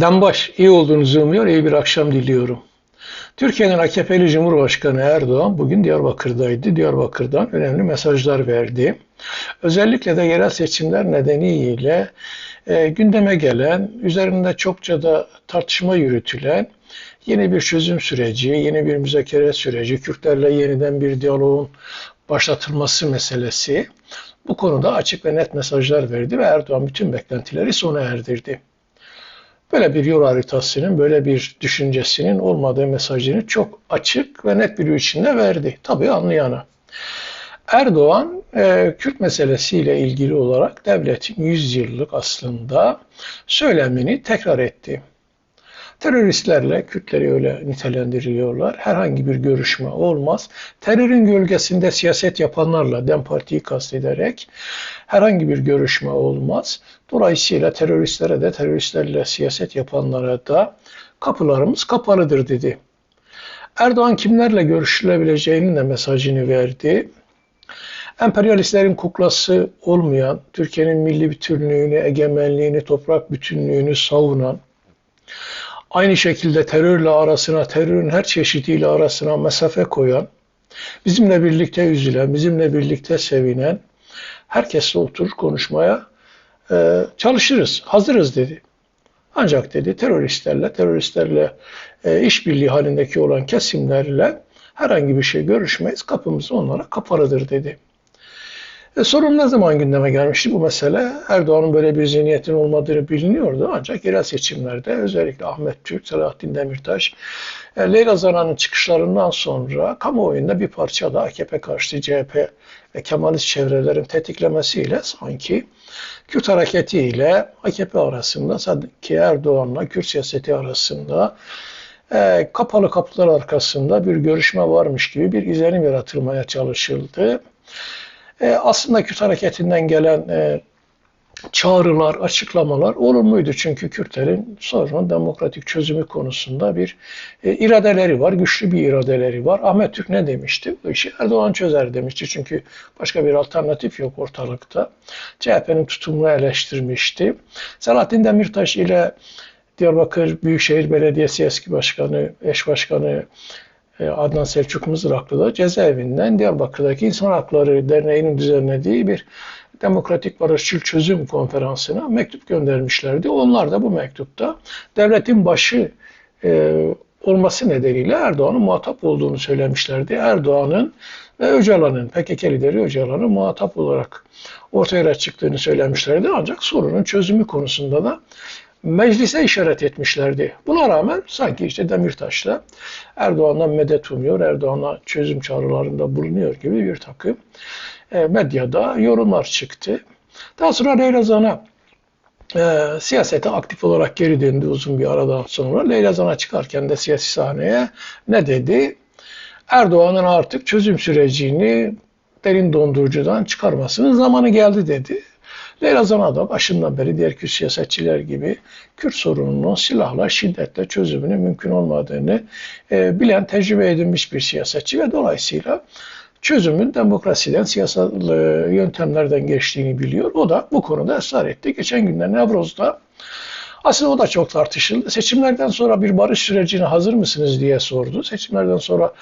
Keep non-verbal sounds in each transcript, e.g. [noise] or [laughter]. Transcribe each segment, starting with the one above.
Dambaş, iyi olduğunuzu umuyor, iyi bir akşam diliyorum. Türkiye'nin AKP'li Cumhurbaşkanı Erdoğan bugün Diyarbakır'daydı. Diyarbakır'dan önemli mesajlar verdi. Özellikle de yerel seçimler nedeniyle e, gündeme gelen, üzerinde çokça da tartışma yürütülen yeni bir çözüm süreci, yeni bir müzakere süreci, Kürtlerle yeniden bir diyaloğun başlatılması meselesi bu konuda açık ve net mesajlar verdi ve Erdoğan bütün beklentileri sona erdirdi. Böyle bir yol haritasının, böyle bir düşüncesinin olmadığı mesajını çok açık ve net bir biçimde verdi. Tabii anlayana. Erdoğan, e, Kürt meselesiyle ilgili olarak devletin 100 yıllık aslında söylemini tekrar etti. Teröristlerle, Kürtleri öyle nitelendiriyorlar. Herhangi bir görüşme olmaz. Terörün gölgesinde siyaset yapanlarla, DEM Parti'yi kastederek herhangi bir görüşme olmaz. Dolayısıyla teröristlere de, teröristlerle siyaset yapanlara da kapılarımız kapalıdır dedi. Erdoğan kimlerle görüşülebileceğinin de mesajını verdi. Emperyalistlerin kuklası olmayan, Türkiye'nin milli bütünlüğünü, egemenliğini, toprak bütünlüğünü savunan, aynı şekilde terörle arasına, terörün her çeşidiyle arasına mesafe koyan, bizimle birlikte üzülen, bizimle birlikte sevinen, herkesle oturur konuşmaya e, çalışırız, hazırız dedi. Ancak dedi teröristlerle, teröristlerle e, işbirliği halindeki olan kesimlerle herhangi bir şey görüşmeyiz, kapımız onlara kapalıdır dedi. E, sorun ne zaman gündeme gelmişti bu mesele? Erdoğan'ın böyle bir zihniyetin olmadığı biliniyordu ancak yerel seçimlerde özellikle Ahmet Türk, Selahattin Demirtaş, e, Leyla Zana'nın çıkışlarından sonra kamuoyunda bir parça da AKP karşıtı CHP ve Kemalist çevrelerin tetiklemesiyle sanki Kürt hareketiyle AKP arasında sanki Erdoğan'la Kürt siyaseti arasında e, kapalı kapılar arkasında bir görüşme varmış gibi bir izlenim yaratılmaya çalışıldı. E, aslında Kürt hareketinden gelen e, çağrılar, açıklamalar olumluydu. Çünkü Kürtlerin sorunun demokratik çözümü konusunda bir e, iradeleri var, güçlü bir iradeleri var. Ahmet Türk ne demişti? Bu işi Erdoğan çözer demişti. Çünkü başka bir alternatif yok ortalıkta. CHP'nin tutumunu eleştirmişti. Selahattin Demirtaş ile Diyarbakır Büyükşehir Belediyesi eski başkanı, eş başkanı Adnan Selçuk Mızraklı da cezaevinden Diyarbakır'daki İnsan Hakları Derneği'nin düzenlediği bir Demokratik Barışçıl Çözüm Konferansı'na mektup göndermişlerdi. Onlar da bu mektupta devletin başı e, olması nedeniyle Erdoğan'ın muhatap olduğunu söylemişlerdi. Erdoğan'ın ve Öcalan'ın, PKK lideri Öcalan'ın muhatap olarak ortaya çıktığını söylemişlerdi. Ancak sorunun çözümü konusunda da meclise işaret etmişlerdi. Buna rağmen sanki işte Demirtaş'la Erdoğan'dan medet umuyor, Erdoğan'a çözüm çağrılarında bulunuyor gibi bir takım e, medyada yorumlar çıktı. Daha sonra Leyla Zana e, siyasete aktif olarak geri döndü uzun bir aradan sonra. Leyla Zana çıkarken de siyasi sahneye ne dedi? Erdoğan'ın artık çözüm sürecini derin dondurucudan çıkarmasının zamanı geldi dedi. Leyla Zana da başından beri diğer Kürt siyasetçiler gibi Kürt sorununun silahla, şiddetle çözümünün mümkün olmadığını e, bilen, tecrübe edilmiş bir siyasetçi ve dolayısıyla çözümün demokrasiden, siyasal e, yöntemlerden geçtiğini biliyor. O da bu konuda ısrar etti. Geçen günler Nevroz'da aslında o da çok tartışıldı. Seçimlerden sonra bir barış sürecine hazır mısınız diye sordu. Seçimlerden sonra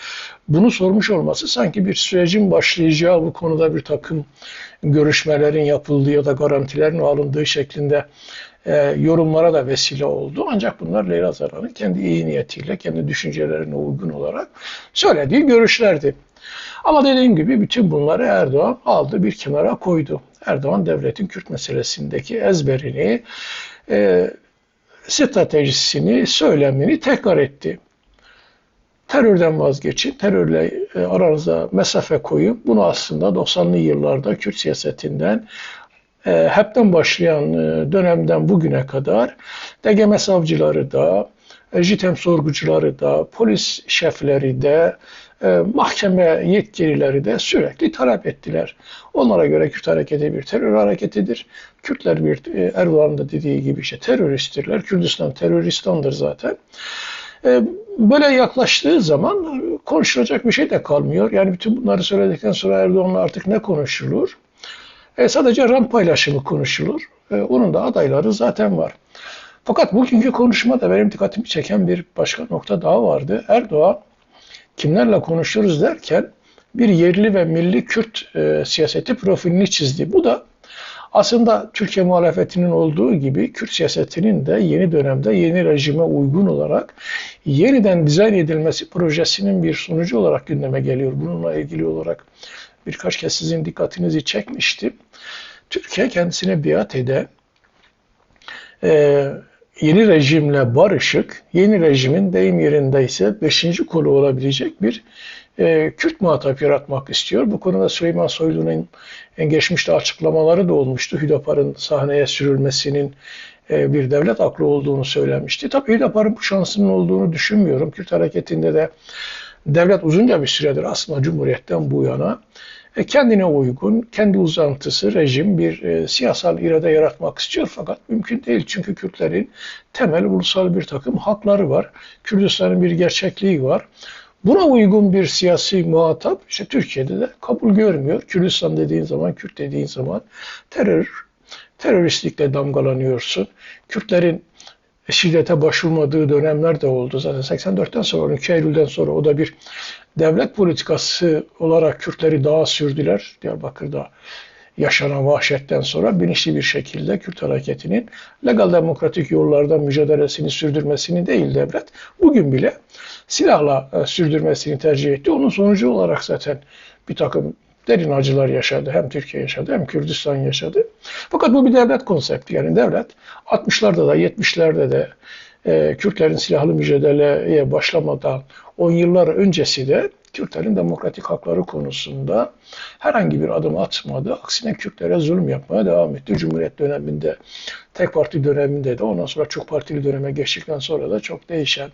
bunu sormuş olması sanki bir sürecin başlayacağı bu konuda bir takım görüşmelerin yapıldığı ya da garantilerin alındığı şeklinde e, yorumlara da vesile oldu. Ancak bunlar Leyla Zarar'ın kendi iyi niyetiyle, kendi düşüncelerine uygun olarak söylediği görüşlerdi. Ama dediğim gibi bütün bunları Erdoğan aldı bir kenara koydu. Erdoğan devletin Kürt meselesindeki ezberini, e, stratejisini, söylemini tekrar etti. Terörden vazgeçin, terörle e, aranıza mesafe koyun. Bunu aslında 90'lı yıllarda Kürt siyasetinden e, hepten başlayan e, dönemden bugüne kadar DGM savcıları da, JITEM sorgucuları da, polis şefleri de, mahkeme yetkilileri de sürekli talep ettiler. Onlara göre Kürt hareketi bir terör hareketidir. Kürtler bir e, Erdoğan'ın da dediği gibi işte teröristtirler. Kürdistan teröristandır zaten. E, böyle yaklaştığı zaman konuşulacak bir şey de kalmıyor. Yani bütün bunları söyledikten sonra Erdoğan'la artık ne konuşulur? E, sadece rant paylaşımı konuşulur. E, onun da adayları zaten var. Fakat bugünkü konuşmada benim dikkatimi çeken bir başka nokta daha vardı. Erdoğan kimlerle konuşuruz derken bir yerli ve milli Kürt e, siyaseti profilini çizdi. Bu da aslında Türkiye muhalefetinin olduğu gibi Kürt siyasetinin de yeni dönemde yeni rejime uygun olarak yeniden dizayn edilmesi projesinin bir sonucu olarak gündeme geliyor. Bununla ilgili olarak birkaç kez sizin dikkatinizi çekmiştim. Türkiye kendisine biat eden e, yeni rejimle barışık, yeni rejimin deyim yerindeyse beşinci kolu olabilecek bir e, Kürt muhatap yaratmak istiyor. Bu konuda Süleyman Soylu'nun geçmişte açıklamaları da olmuştu. Hüdapar'ın sahneye sürülmesinin e, bir devlet aklı olduğunu söylemişti. Tabii Hüdapar'ın bu şansının olduğunu düşünmüyorum. Kürt hareketinde de devlet uzunca bir süredir aslında Cumhuriyet'ten bu yana kendine uygun, kendi uzantısı rejim bir e, siyasal irade yaratmak istiyor fakat mümkün değil. Çünkü Kürtlerin temel ulusal bir takım hakları var. Kürdistan'ın bir gerçekliği var. Buna uygun bir siyasi muhatap işte Türkiye'de de kabul görmüyor. Kürdistan dediğin zaman, Kürt dediğin zaman terör, teröristlikle damgalanıyorsun. Kürtlerin şiddete başvurmadığı dönemler de oldu. Zaten 84'ten sonra, 12 Eylül'den sonra o da bir devlet politikası olarak Kürtleri daha sürdüler. Diyarbakır'da yaşanan vahşetten sonra bilinçli bir şekilde Kürt hareketinin legal demokratik yollarda mücadelesini sürdürmesini değil devlet, bugün bile silahla e, sürdürmesini tercih etti. Onun sonucu olarak zaten bir takım derin acılar yaşadı. Hem Türkiye yaşadı hem Kürdistan yaşadı. Fakat bu bir devlet konsepti. Yani devlet 60'larda da 70'lerde de e, Kürtlerin silahlı mücadeleye başlamadan 10 yıllar öncesi de Kürtlerin demokratik hakları konusunda herhangi bir adım atmadı. Aksine Kürtlere zulüm yapmaya devam etti. Cumhuriyet döneminde, tek parti döneminde de ondan sonra çok partili döneme geçtikten sonra da çok değişen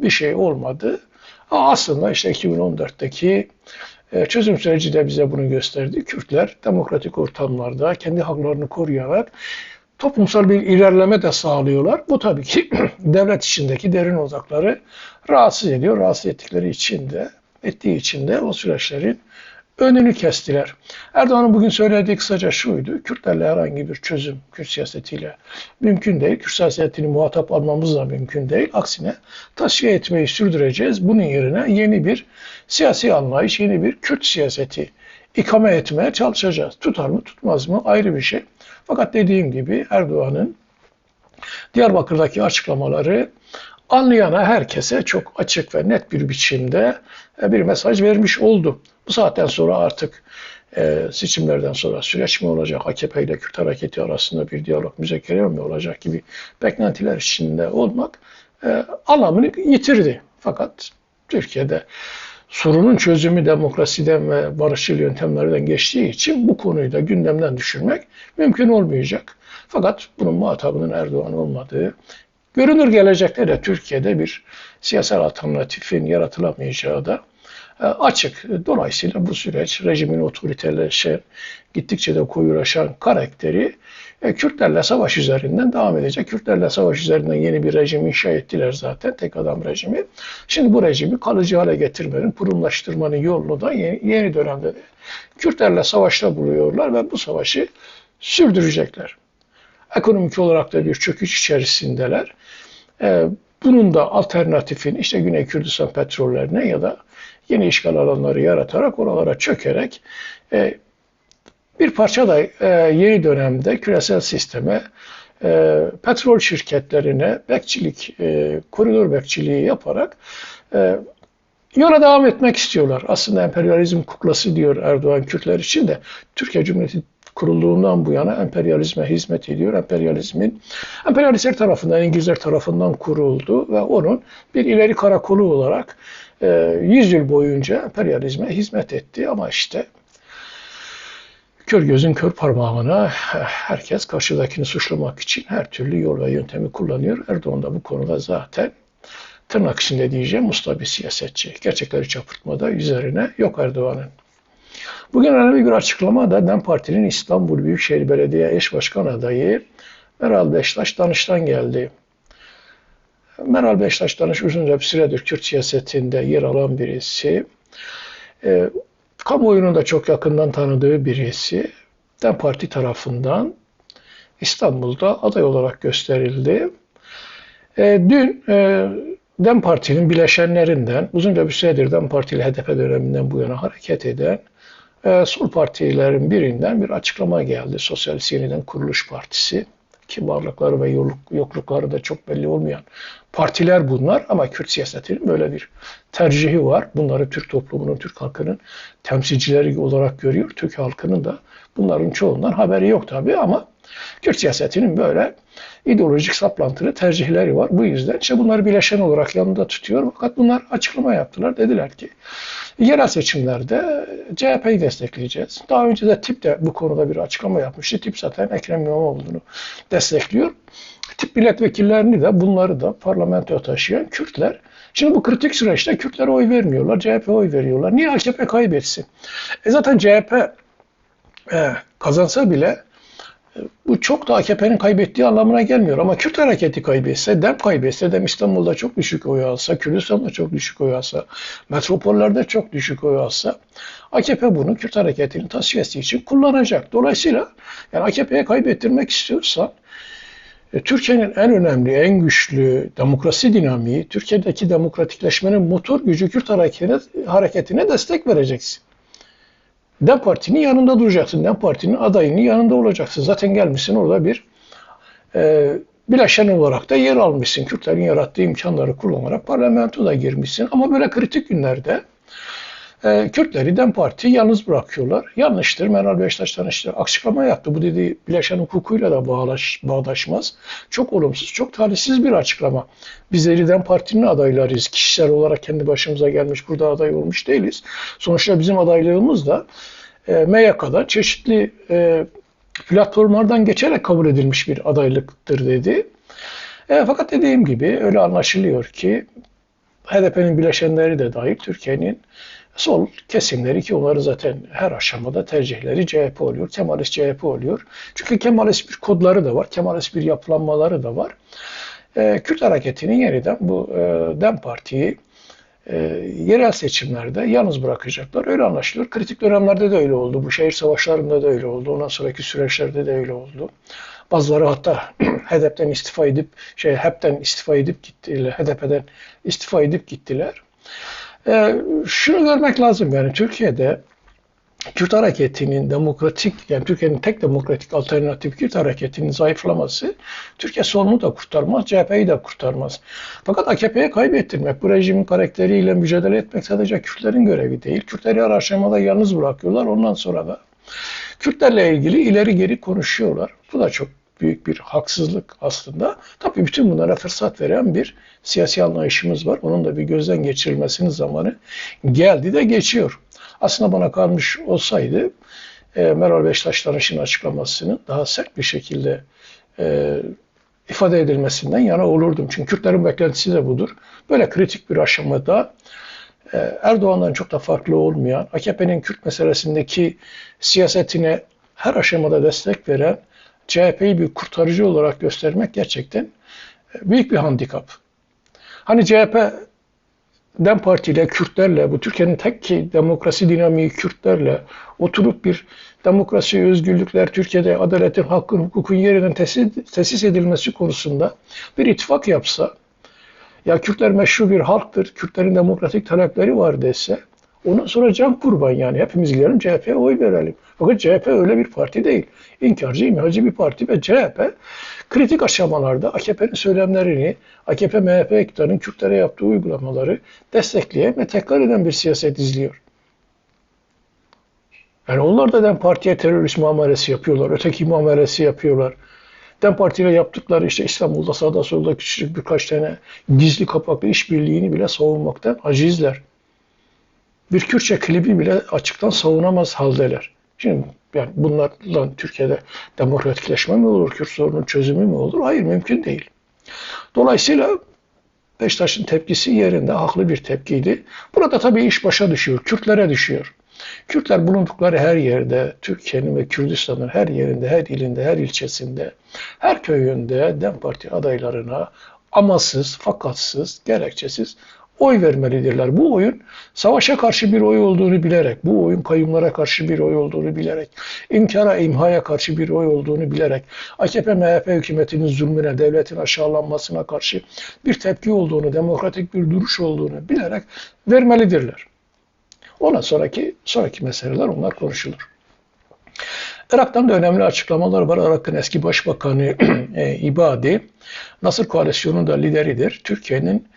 bir şey olmadı. Aslında işte 2014'teki e, çözüm süreci de bize bunu gösterdi. Kürtler demokratik ortamlarda kendi haklarını koruyarak toplumsal bir ilerleme de sağlıyorlar. Bu tabii ki [clears throat] devlet içindeki derin odakları rahatsız ediyor. Rahatsız ettikleri için de ettiği için de o süreçlerin önünü kestiler. Erdoğan'ın bugün söylediği kısaca şuydu. Kürtlerle herhangi bir çözüm Kürt siyasetiyle mümkün değil. Kürt siyasetini muhatap almamız da mümkün değil. Aksine tasfiye etmeyi sürdüreceğiz. Bunun yerine yeni bir siyasi anlayış, yeni bir Kürt siyaseti ikame etmeye çalışacağız. Tutar mı tutmaz mı ayrı bir şey. Fakat dediğim gibi Erdoğan'ın Diyarbakır'daki açıklamaları anlayana herkese çok açık ve net bir biçimde e, bir mesaj vermiş oldu. Bu saatten sonra artık e, seçimlerden sonra süreç mi olacak, AKP ile Kürt hareketi arasında bir diyalog müzakere mi olacak gibi beklentiler içinde olmak e, anlamını yitirdi. Fakat Türkiye'de sorunun çözümü demokrasiden ve barışçıl yöntemlerden geçtiği için bu konuyu da gündemden düşürmek mümkün olmayacak. Fakat bunun muhatabının Erdoğan olmadığı, görünür gelecekte de Türkiye'de bir siyasal alternatifin yaratılamayacağı da e, açık. Dolayısıyla bu süreç rejimin otoriteleşen, gittikçe de koyulaşan karakteri e, Kürtlerle savaş üzerinden devam edecek. Kürtlerle savaş üzerinden yeni bir rejim inşa ettiler zaten. Tek adam rejimi. Şimdi bu rejimi kalıcı hale getirmenin, kurumlaştırmanın yolunu da yeni, yeni dönemde de Kürtlerle savaşta buluyorlar ve bu savaşı sürdürecekler. Ekonomik olarak da bir çöküş içerisindeler. E, bunun da alternatifin işte Güney Kürdistan petrollerine ya da yeni işgal alanları yaratarak oralara çökerek e, bir parça da e, yeni dönemde küresel sisteme e, petrol şirketlerine bekçilik, e, koridor bekçiliği yaparak e, yola devam etmek istiyorlar. Aslında emperyalizm kuklası diyor Erdoğan Kürtler için de Türkiye Cumhuriyeti kurulduğundan bu yana emperyalizme hizmet ediyor. Emperyalizmin emperyalistler tarafından, İngilizler tarafından kuruldu ve onun bir ileri karakolu olarak 100 yıl boyunca emperyalizme hizmet etti ama işte kör gözün kör parmağına herkes karşıdakini suçlamak için her türlü yol ve yöntemi kullanıyor. Erdoğan da bu konuda zaten tırnak içinde diyeceğim usta bir siyasetçi. Gerçekleri çapırtmada üzerine yok Erdoğan'ın. Bugün önemli bir açıklama da DEM Parti'nin İstanbul Büyükşehir Belediye Eş Başkan adayı Meral Beştaş Danış'tan geldi. Meral Beştaş Danış uzunca bir süredir Kürt siyasetinde yer alan birisi. E, kamuoyunun da çok yakından tanıdığı birisi. DEM Parti tarafından İstanbul'da aday olarak gösterildi. E, dün e, DEM Parti'nin bileşenlerinden, uzunca bir süredir DEM Parti ile HDP döneminden bu yana hareket eden e, sol partilerin birinden bir açıklama geldi. Sosyalist Yeniden Kuruluş Partisi ki varlıkları ve yoklukları da çok belli olmayan partiler bunlar ama Kürt siyasetinin böyle bir tercihi var. Bunları Türk toplumunun, Türk halkının temsilcileri olarak görüyor. Türk halkının da bunların çoğundan haberi yok tabii ama Kürt siyasetinin böyle ideolojik saplantılı tercihleri var. Bu yüzden işte bunları bileşen olarak yanında tutuyor. Fakat bunlar açıklama yaptılar. Dediler ki yerel seçimlerde CHP'yi destekleyeceğiz. Daha önce de TİP de bu konuda bir açıklama yapmıştı. TİP zaten Ekrem İmamoğlu'nu destekliyor. TİP milletvekillerini de bunları da parlamentoya taşıyan Kürtler Şimdi bu kritik süreçte Kürtlere oy vermiyorlar, CHP oy veriyorlar. Niye AKP kaybetsin? E zaten CHP e, kazansa bile bu çok da AKP'nin kaybettiği anlamına gelmiyor. Ama Kürt hareketi kaybetse, DEM kaybetse, DEM İstanbul'da çok düşük oy alsa, Kürdistan'da çok düşük oy alsa, metropollerde çok düşük oy alsa, AKP bunu Kürt hareketinin tasfiyesi için kullanacak. Dolayısıyla yani AKP'ye kaybettirmek istiyorsan, e, Türkiye'nin en önemli, en güçlü demokrasi dinamiği, Türkiye'deki demokratikleşmenin motor gücü Kürt hareketine, hareketine destek vereceksin. DEM Parti'nin yanında duracaksın. DEM Parti'nin adayının yanında olacaksın. Zaten gelmişsin orada bir e, bileşen olarak da yer almışsın. Kürtlerin yarattığı imkanları kullanarak parlamentoda girmişsin. Ama böyle kritik günlerde e, Kürtleri DEM Parti yalnız bırakıyorlar. Yanlıştır. Meral Beştaş'tan işte açıklama yaptı. Bu dediği bileşen hukukuyla da bağlaş, bağdaşmaz. Çok olumsuz, çok talihsiz bir açıklama. Bizleri DEM Parti'nin adaylarıyız. Kişisel olarak kendi başımıza gelmiş burada aday olmuş değiliz. Sonuçta bizim adaylığımız da e, MYK'da çeşitli e, platformlardan geçerek kabul edilmiş bir adaylıktır dedi. E, fakat dediğim gibi öyle anlaşılıyor ki HDP'nin bileşenleri de dahil Türkiye'nin Sol kesimleri ki onları zaten her aşamada tercihleri CHP oluyor. Kemalist CHP oluyor. Çünkü Kemalist bir kodları da var. Kemalist bir yapılanmaları da var. E, Kürt hareketinin yeniden bu e, DEM Parti'yi e, yerel seçimlerde yalnız bırakacaklar. Öyle anlaşılıyor. Kritik dönemlerde de öyle oldu. Bu şehir savaşlarında da öyle oldu. Ondan sonraki süreçlerde de öyle oldu. Bazıları hatta [clears throat] HDP'den istifa edip, şey HEP'ten istifa edip gittiler. HDP'den istifa edip gittiler. E, şunu görmek lazım yani Türkiye'de Kürt hareketinin demokratik, yani Türkiye'nin tek demokratik alternatif Kürt hareketinin zayıflaması Türkiye solunu da kurtarmaz, CHP'yi de kurtarmaz. Fakat AKP'ye kaybettirmek, bu rejimin karakteriyle mücadele etmek sadece Kürtlerin görevi değil. Kürtleri her aşamada yalnız bırakıyorlar. Ondan sonra da Kürtlerle ilgili ileri geri konuşuyorlar. Bu da çok büyük bir haksızlık aslında. Tabii bütün bunlara fırsat veren bir siyasi anlayışımız var. Onun da bir gözden geçirilmesinin zamanı geldi de geçiyor. Aslında bana kalmış olsaydı e, Meral Beştaş'ın açıklamasını daha sert bir şekilde e, ifade edilmesinden yana olurdum. Çünkü Kürtlerin beklentisi de budur. Böyle kritik bir aşamada e, Erdoğan'dan çok da farklı olmayan, AKP'nin Kürt meselesindeki siyasetine her aşamada destek veren CHP'yi bir kurtarıcı olarak göstermek gerçekten e, büyük bir handikap. Hani CHP DEM Parti ile Kürtlerle, bu Türkiye'nin tek ki demokrasi dinamiği Kürtlerle oturup bir demokrasi, özgürlükler, Türkiye'de adaletin, hakkın, hukukun yeniden tesis, tesis edilmesi konusunda bir ittifak yapsa, ya Kürtler meşru bir halktır, Kürtlerin demokratik talepleri var dese, Ondan sonra can kurban yani. Hepimiz gidelim CHP'ye oy verelim. Fakat CHP öyle bir parti değil. İnkarcı, imhacı bir parti ve CHP kritik aşamalarda AKP'nin söylemlerini, AKP, MHP iktidarının Kürtlere yaptığı uygulamaları destekleyen ve tekrar eden bir siyaset izliyor. Yani onlar da DEM Parti'ye terörist muamelesi yapıyorlar, öteki muamelesi yapıyorlar. DEM Parti ile yaptıkları işte İstanbul'da sağda solda küçücük birkaç tane gizli kapaklı işbirliğini bile savunmaktan acizler bir Kürtçe klibi bile açıktan savunamaz haldeler. Şimdi yani bunlarla Türkiye'de demokratikleşme mi olur, Kürt sorunun çözümü mü olur? Hayır, mümkün değil. Dolayısıyla Beşiktaş'ın tepkisi yerinde, haklı bir tepkiydi. Burada tabii iş başa düşüyor, Kürtlere düşüyor. Kürtler bulundukları her yerde, Türkiye'nin ve Kürdistan'ın her yerinde, her ilinde, her ilçesinde, her köyünde DEM Parti adaylarına amasız, fakatsız, gerekçesiz oy vermelidirler. Bu oyun savaşa karşı bir oy olduğunu bilerek, bu oyun kayımlara karşı bir oy olduğunu bilerek, inkara, imhaya karşı bir oy olduğunu bilerek, AKP-MHP hükümetinin zulmüne, devletin aşağılanmasına karşı bir tepki olduğunu, demokratik bir duruş olduğunu bilerek vermelidirler. Ondan sonraki sonraki meseleler onlar konuşulur. Irak'tan da önemli açıklamalar var. Irak'ın eski başbakanı [clears throat] e, İbadi, Nasır Koalisyonu'nun da lideridir. Türkiye'nin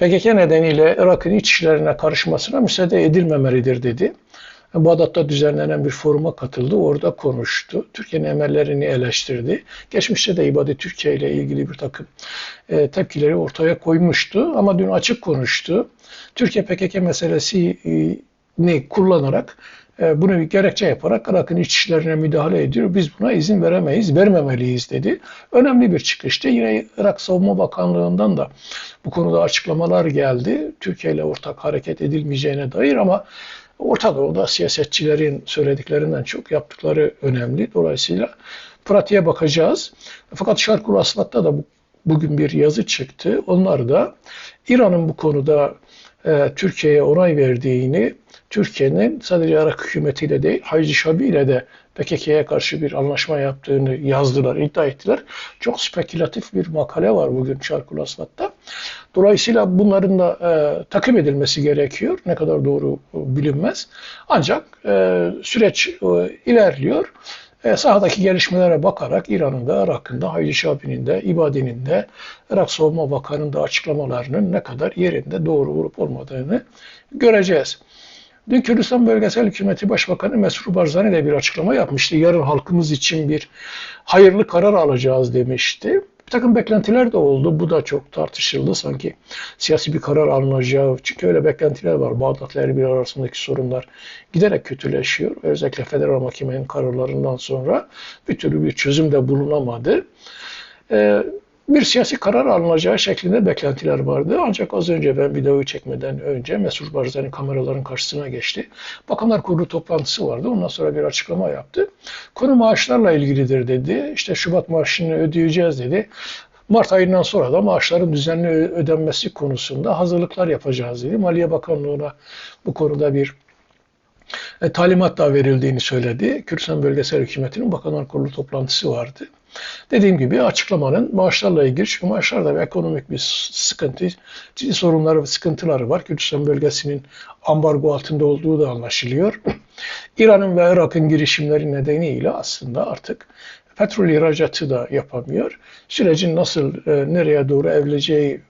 PKK nedeniyle Irak'ın iç işlerine karışmasına müsaade edilmemelidir dedi. Bağdat'ta düzenlenen bir foruma katıldı. Orada konuştu. Türkiye'nin emellerini eleştirdi. Geçmişte de İbadi Türkiye ile ilgili bir takım e, tepkileri ortaya koymuştu. Ama dün açık konuştu. Türkiye PKK meselesini kullanarak e, bunu bir gerekçe yaparak Irak'ın iç işlerine müdahale ediyor. Biz buna izin veremeyiz, vermemeliyiz dedi. Önemli bir çıkıştı. Yine Irak Savunma Bakanlığı'ndan da bu konuda açıklamalar geldi. Türkiye ile ortak hareket edilmeyeceğine dair ama Orta Doğu'da siyasetçilerin söylediklerinden çok yaptıkları önemli. Dolayısıyla pratiğe bakacağız. Fakat Şarkul Aslat'ta da bugün bir yazı çıktı. Onlar da İran'ın bu konuda e, Türkiye'ye onay verdiğini, Türkiye'nin sadece Irak hükümetiyle değil, Hayci Şabi ile de PKK'ya karşı bir anlaşma yaptığını yazdılar, iddia ettiler. Çok spekülatif bir makale var bugün Şarkul Aslat'ta. Dolayısıyla bunların da e, takip edilmesi gerekiyor. Ne kadar doğru bilinmez. Ancak e, süreç e, ilerliyor. E, sahadaki gelişmelere bakarak İran'ın da, Irak'ın da, Hayri Şabi'nin de, İbadi'nin de, Irak Savunma Bakanı'nın da açıklamalarının ne kadar yerinde doğru olup olmadığını göreceğiz. Dün Kürdistan Bölgesel Hükümeti Başbakanı Mesrur Barzani de bir açıklama yapmıştı. Yarın halkımız için bir hayırlı karar alacağız demişti. Bir takım beklentiler de oldu. Bu da çok tartışıldı. Sanki siyasi bir karar alınacağı. Çünkü öyle beklentiler var. Bağdat'la Erbil arasındaki sorunlar giderek kötüleşiyor. Özellikle federal mahkemenin kararlarından sonra bir türlü bir çözüm de bulunamadı. Ee, bir siyasi karar alınacağı şeklinde beklentiler vardı. Ancak az önce ben videoyu çekmeden önce Mesut Barzani kameraların karşısına geçti. Bakanlar Kurulu toplantısı vardı. Ondan sonra bir açıklama yaptı. Konu maaşlarla ilgilidir dedi. İşte Şubat maaşını ödeyeceğiz dedi. Mart ayından sonra da maaşların düzenli ödenmesi konusunda hazırlıklar yapacağız dedi. Maliye Bakanlığı'na bu konuda bir e, talimat da verildiğini söyledi. Kürdistan Bölgesel Hükümeti'nin Bakanlar Kurulu toplantısı vardı. Dediğim gibi açıklamanın maaşlarla ilgili çünkü maaşlarda bir ekonomik bir sıkıntı, ciddi sorunları ve sıkıntıları var. Kürdistan bölgesinin ambargo altında olduğu da anlaşılıyor. [clears throat] İran'ın ve Irak'ın girişimleri nedeniyle aslında artık petrol ihracatı da yapamıyor. Sürecin nasıl e, nereye doğru evrileceği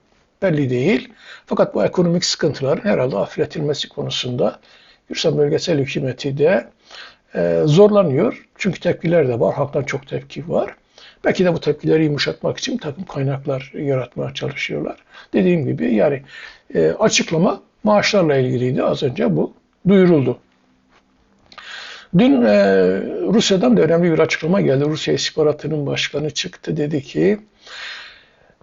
belli değil. Fakat bu ekonomik sıkıntıların herhalde hafifletilmesi konusunda Kürdistan Bölgesel Hükümeti de e, zorlanıyor. Çünkü tepkiler de var. Halktan çok tepki var. Belki de bu tepkileri yumuşatmak için takım kaynaklar yaratmaya çalışıyorlar. Dediğim gibi yani e, açıklama maaşlarla ilgiliydi. Az önce bu duyuruldu. Dün e, Rusya'dan da önemli bir açıklama geldi. Rusya istihbaratının başkanı çıktı dedi ki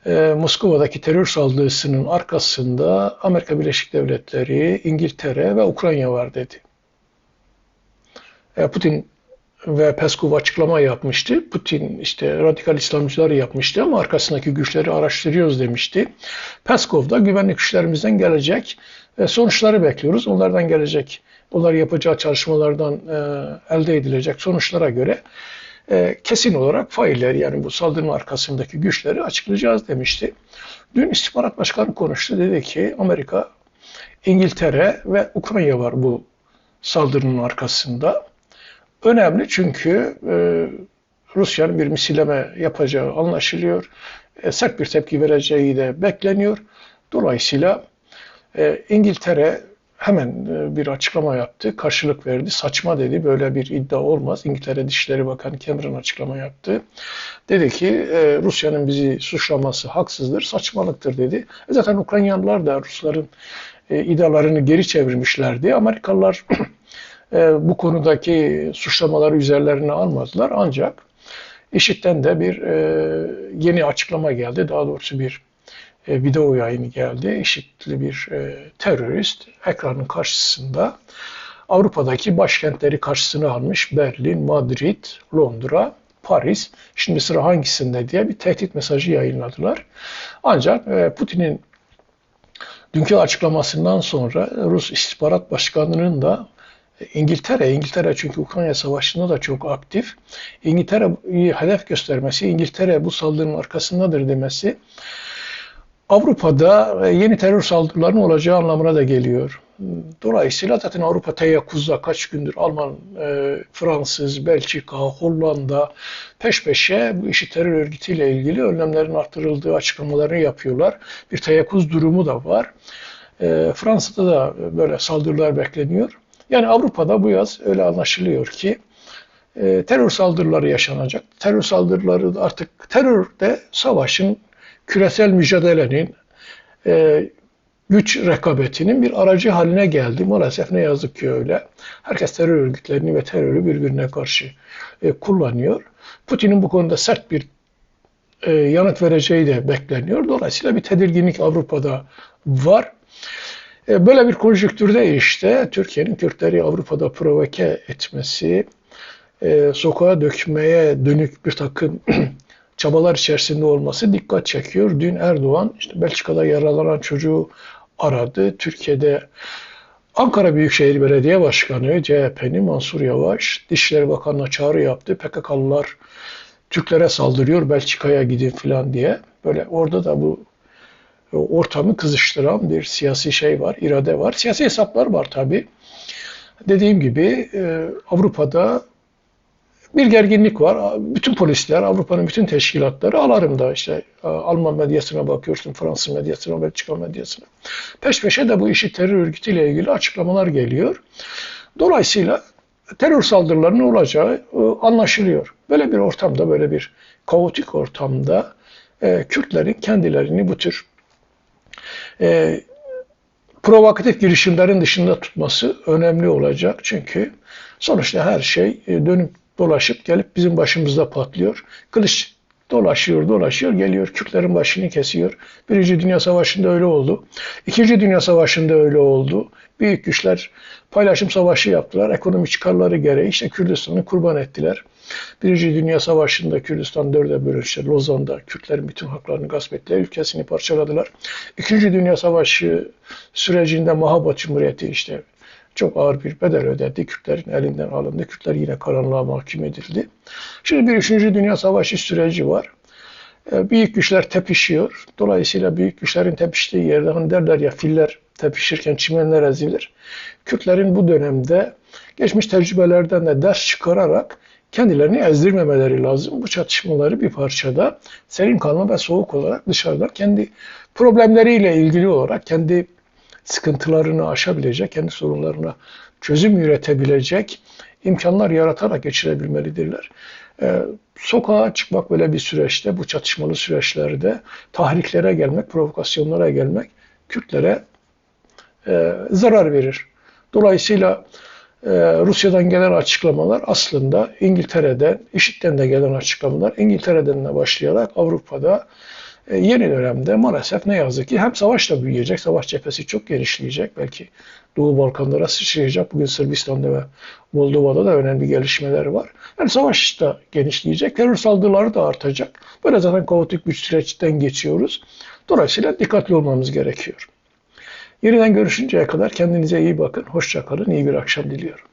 e, Moskova'daki terör saldırısının arkasında Amerika Birleşik Devletleri, İngiltere ve Ukrayna var dedi. E, Putin ve Peskov açıklama yapmıştı. Putin işte radikal İslamcıları yapmıştı ama arkasındaki güçleri araştırıyoruz demişti. Peskov da güvenlik güçlerimizden gelecek sonuçları bekliyoruz. Onlardan gelecek, onlar yapacağı çalışmalardan e, elde edilecek sonuçlara göre e, kesin olarak failler yani bu saldırının arkasındaki güçleri açıklayacağız demişti. Dün istihbarat başkanı konuştu. Dedi ki Amerika, İngiltere ve Ukrayna var bu saldırının arkasında. Önemli çünkü e, Rusya'nın bir misilleme yapacağı anlaşılıyor. E, sert bir tepki vereceği de bekleniyor. Dolayısıyla e, İngiltere hemen e, bir açıklama yaptı, karşılık verdi. Saçma dedi, böyle bir iddia olmaz. İngiltere Dışişleri Bakanı Cameron açıklama yaptı. Dedi ki e, Rusya'nın bizi suçlaması haksızdır, saçmalıktır dedi. E, zaten Ukraynalılar da Rusların e, iddialarını geri çevirmişlerdi. Amerikalılar bu konudaki suçlamaları üzerlerine almadılar. Ancak IŞİD'den de bir e, yeni açıklama geldi. Daha doğrusu bir e, video yayını geldi. IŞİD'li bir e, terörist ekranın karşısında Avrupa'daki başkentleri karşısına almış. Berlin, Madrid, Londra, Paris. Şimdi sıra hangisinde diye bir tehdit mesajı yayınladılar. Ancak e, Putin'in dünkü açıklamasından sonra Rus İstihbarat Başkanı'nın da İngiltere, İngiltere çünkü Ukrayna Savaşı'nda da çok aktif. İngiltere'yi hedef göstermesi, İngiltere bu saldırının arkasındadır demesi Avrupa'da e, yeni terör saldırılarının olacağı anlamına da geliyor. Dolayısıyla zaten Avrupa teyakkuzda kaç gündür Alman, e, Fransız, Belçika, Hollanda peş peşe bu işi terör örgütüyle ilgili önlemlerin arttırıldığı açıklamalarını yapıyorlar. Bir teyakkuz durumu da var. E, Fransa'da da böyle saldırılar bekleniyor. Yani Avrupa'da bu yaz öyle anlaşılıyor ki e, terör saldırıları yaşanacak. Terör saldırıları artık terör de savaşın, küresel mücadelenin, e, güç rekabetinin bir aracı haline geldi. Maalesef ne yazık ki öyle. Herkes terör örgütlerini ve terörü birbirine karşı e, kullanıyor. Putin'in bu konuda sert bir e, yanıt vereceği de bekleniyor. Dolayısıyla bir tedirginlik Avrupa'da var. E, böyle bir konjüktürde işte Türkiye'nin Kürtleri Avrupa'da provoke etmesi, e, sokağa dökmeye dönük bir takım [clears throat] çabalar içerisinde olması dikkat çekiyor. Dün Erdoğan işte Belçika'da yaralanan çocuğu aradı. Türkiye'de Ankara Büyükşehir Belediye Başkanı CHP'nin Mansur Yavaş Dışişleri Bakanı'na çağrı yaptı. PKK'lılar Türklere saldırıyor Belçika'ya gidin falan diye. Böyle orada da bu ortamı kızıştıran bir siyasi şey var, irade var. Siyasi hesaplar var tabi. Dediğim gibi e, Avrupa'da bir gerginlik var. Bütün polisler, Avrupa'nın bütün teşkilatları alarımda işte Alman medyasına bakıyorsun, Fransız medyasına, Belçika medyasına. Peş peşe de bu işi terör örgütüyle ilgili açıklamalar geliyor. Dolayısıyla terör saldırılarının olacağı e, anlaşılıyor. Böyle bir ortamda, böyle bir kaotik ortamda e, Kürtlerin kendilerini bu tür e, provokatif girişimlerin dışında tutması önemli olacak. Çünkü sonuçta her şey e, dönüp dolaşıp gelip bizim başımızda patlıyor. Kılıç dolaşıyor, dolaşıyor, geliyor Kürtlerin başını kesiyor. Birinci Dünya Savaşı'nda öyle oldu. İkinci Dünya Savaşı'nda öyle oldu. Büyük güçler paylaşım savaşı yaptılar. Ekonomik çıkarları gereği işte Kürdistan'ı kurban ettiler. Birinci Dünya Savaşı'nda Kürdistan dörde bölünüşte Lozan'da Kürtlerin bütün haklarını gasp ettiler, ülkesini parçaladılar. İkinci Dünya Savaşı sürecinde Mahabat Cumhuriyeti işte çok ağır bir bedel ödedi. Kürtlerin elinden alındı. Kürtler yine karanlığa mahkum edildi. Şimdi bir üçüncü dünya savaşı süreci var. Ee, büyük güçler tepişiyor. Dolayısıyla büyük güçlerin tepiştiği yerde hani derler ya filler tepişirken çimenler ezilir. Kürtlerin bu dönemde geçmiş tecrübelerden de ders çıkararak kendilerini ezdirmemeleri lazım. Bu çatışmaları bir parçada serin kalma ve soğuk olarak dışarıdan kendi problemleriyle ilgili olarak kendi sıkıntılarını aşabilecek, kendi sorunlarına çözüm üretebilecek imkanlar yaratarak geçirebilmelidirler. Ee, sokağa çıkmak böyle bir süreçte, bu çatışmalı süreçlerde tahriklere gelmek, provokasyonlara gelmek Kürtlere e, zarar verir. Dolayısıyla e, Rusya'dan gelen açıklamalar aslında İngiltere'den, IŞİD'den de gelen açıklamalar İngiltere'den de başlayarak Avrupa'da e, yeni dönemde maalesef ne yazık ki hem savaş da büyüyecek, savaş cephesi çok genişleyecek. Belki Doğu Balkanlara sıçrayacak. Bugün Sırbistan'da ve Moldova'da da önemli gelişmeler var. Yani savaş da genişleyecek, terör saldırıları da artacak. Böyle zaten kaotik bir süreçten geçiyoruz. Dolayısıyla dikkatli olmamız gerekiyor. Yeniden görüşünceye kadar kendinize iyi bakın. Hoşça kalın. İyi bir akşam diliyorum.